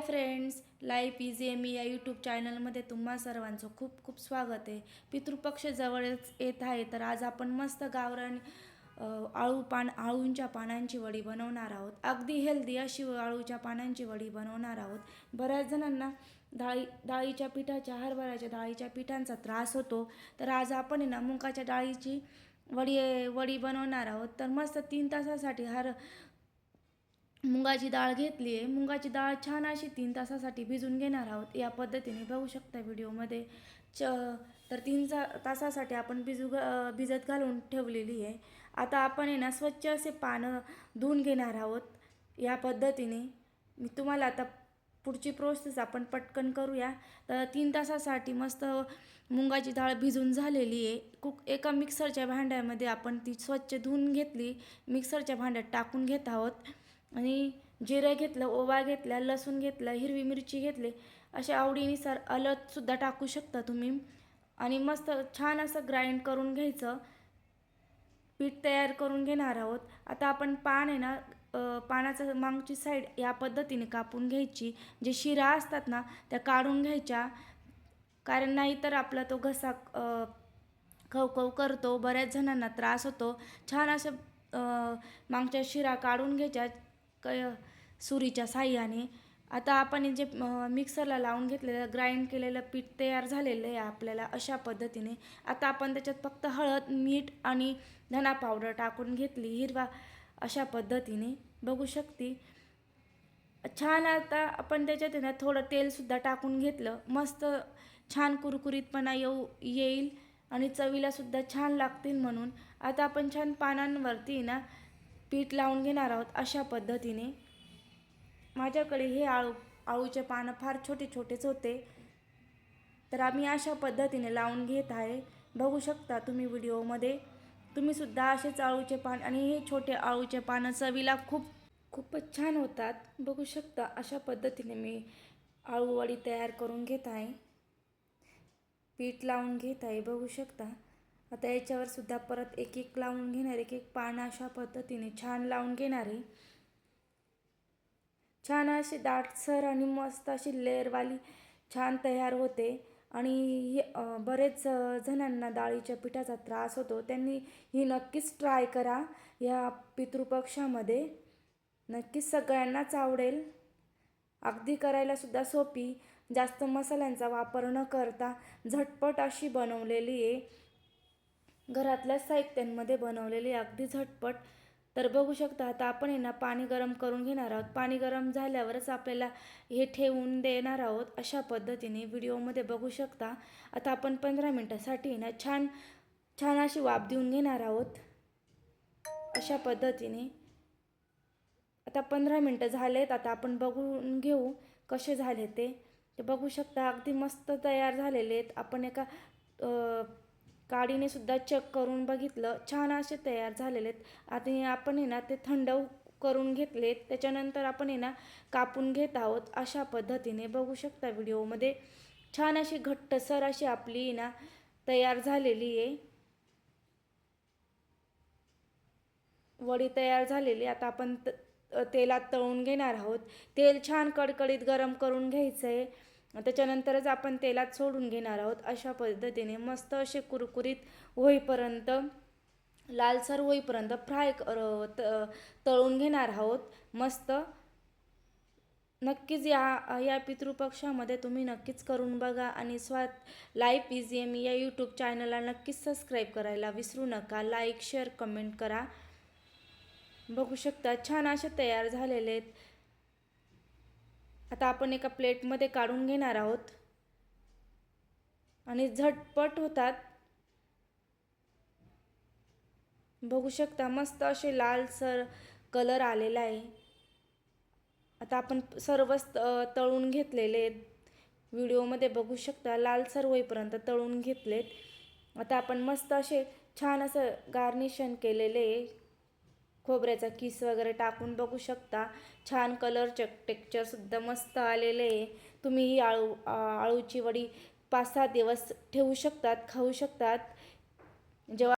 Friends life easy M या YouTube चॅनलमध्ये तुम्हा सर्वांचं खूप खूप स्वागत आहे. पितृपक्ष जवळच येत आहे तर आज आपण मस्त गावरान आळू पान आळूंच्या पानांची वडी बनवणार आहोत. अगदी हेल्दी अशी आळूच्या पानांची वडी बनवणार आहोत. बऱ्याच जणांना डाळी डाळीच्या पिठाच्या हरभऱ्याच्या डाळीच्या पिठांचा त्रास होतो. तर आज आपण ना मुगाच्या डाळीची वडी वडी बनवणार आहोत. तर मस्त तीन तासासाठी हर मुगाची डाळ घेतली आहे. मुगाची डाळ छान अशी तीन तासासाठी भिजून घेणार आहोत. या पद्धतीने बघू शकता व्हिडिओमध्ये. च तर तीन तासासाठी आपण भिजू भिजत घालून ठेवलेली आहे. आता आपण आहे ना स्वच्छ असे पानं धुवून घेणार आहोत. या पद्धतीने. मी तुम्हाला आता पुढची प्रोसेस आपण पटकन करूया. तर तीन तासासाठी मस्त मुंगाची डाळ भिजून झालेली आहे. कुक एका मिक्सरच्या भांड्यामध्ये आपण ती स्वच्छ धुवून घेतली. मिक्सरच्या भांड्यात टाकून घेत आहोत. आणि जिरं घेतलं ओवा घेतला लसूण घेतलं हिरवी मिरची घेतली अशा आवडीनुसार अलदसुद्धा टाकू शकता तुम्ही. आणि मस्त छान असं ग्राइंड करून घ्यायचं. पीठ तयार करून घेणार आहोत. आता आपण पान आहे ना पानाचं मागची साईड या पद्धतीने कापून घ्यायची. जे शिरा असतात ना त्या काढून घ्यायच्या. कारण नाहीतर आपला तो घसा खवखव करतो. बऱ्याच जणांना त्रास होतो. छान असं मागच्या शिरा काढून घ्यायच्या. क सुरीच्या साह्याने. आता आपण जे मिक्सरला लावून घेतलेलं ग्राइंड केलेलं पीठ तयार झालेलं आहे आपल्याला अशा पद्धतीने. आता आपण त्याच्यात फक्त हळद मीठ आणि धना पावडर टाकून घेतली हिरवा अशा पद्धतीने. बघू शकते. छान आता आपण त्याच्यात आहे ना थोडं तेलसुद्धा टाकून घेतलं. मस्त छान कुरकुरीतपणा येऊ येईल आणि चवीलासुद्धा छान लागतील म्हणून. आता आपण छान पानांवरती ना पीठ लावून घेणार आहोत अशा पद्धतीने. माझ्याकडे हे आळू आळूचे पानं फार छोटे छोटेच होते. तर आम्ही अशा पद्धतीने लावून घेत आहे. बघू शकता तुम्ही व्हिडिओमध्ये. तुम्हीसुद्धा असेच आळूचे पान आणि हे छोटे आळूचे पानं चवीला खूप खूपच छान होतात. बघू शकता अशा पद्धतीने मी आळूवडी तयार करून घेत आहे. पीठ लावून घेत आहे बघू शकता. आता याच्यावर सुद्धा परत एक एक लावून घेणार एक एक पानं अशा पद्धतीने छान लावून घेणार आहे. छान अशी दाटसर आणि मस्त अशी लेअरवाली छान तयार होते. आणि हे बरेच जणांना डाळीच्या पिठाचा त्रास होतो. त्यांनी ही नक्कीच ट्राय करा या पितृपक्षामध्ये. नक्कीच सगळ्यांनाच आवडेल. अगदी करायला सुद्धा सोपी. जास्त मसाल्यांचा वापर न करता झटपट अशी बनवलेली आहे. घरातल्या साहित्यांमध्ये बनवलेली अगदी झटपट. तर बघू शकता आता आपण आहे ना पाणी गरम करून घेणार आहोत. पाणी गरम झाल्यावरच आपल्याला हे ठेवून देणार आहोत अशा पद्धतीने व्हिडिओमध्ये बघू शकता. आता आपण पंधरा मिनटासाठी ना छान छान अशी वाफ देऊन घेणार आहोत. अशा पद्धतीने. आता पंधरा मिनटं झालेत आता आपण बघून घेऊ कसे झाले ते. ते बघू शकता अगदी मस्त तयार झालेले आहेत. आपण एका काडीने सुद्धा चेक करून बघितलं. छान असे तयार झालेले आहेत आता आपण आहे ना ते थंड करून घेतलेत. त्याच्यानंतर आपण आहे ना कापून घेत आहोत अशा पद्धतीने. बघू शकता व्हिडिओमध्ये. छान अशी घट्टसर अशी आपली आहे ना तयार झालेली आहे. वडी तयार झालेली. आता आपण त तेलात तळून घेणार आहोत. तेल छान कडकडीत गरम करून घ्यायचं आहे त्याच्यानंतरच आपण तेलात सोडून घेणार आहोत अशा पद्धतीने मस्त असे कुरकुरीत होईपर्यंत लालसर होईपर्यंत फ्राय कर त तळून घेणार आहोत. मस्त. नक्कीच या या पितृपक्षामध्ये तुम्ही नक्कीच करून बघा आणि स्वा लाईफ इझी एम या यूट्यूब चॅनलला नक्कीच सबस्क्राईब करायला विसरू नका. लाईक शेअर कमेंट करा. बघू शकता. छान असे तयार झालेले आहेत. आता आपण एका प्लेटमध्ये काढून घेणार आहोत. आणि झटपट होतात. बघू शकता मस्त असे लालसर कलर आलेला आहे. आता आपण सर्वच तळून घेतलेले आहेत. व्हिडिओमध्ये बघू शकता लालसर होईपर्यंत तळून घेतलेत. आता आपण मस्त असे छान असं गार्निशन केलेले आहे. खोबऱ्याचा किस वगैरे टाकून बघू शकता. छान कलरचे टेक्चरसुद्धा मस्त आलेले आहे. तुम्ही ही आळू आळूची वडी पाच सहा दिवस ठेवू शकतात खाऊ शकतात. जेव्हा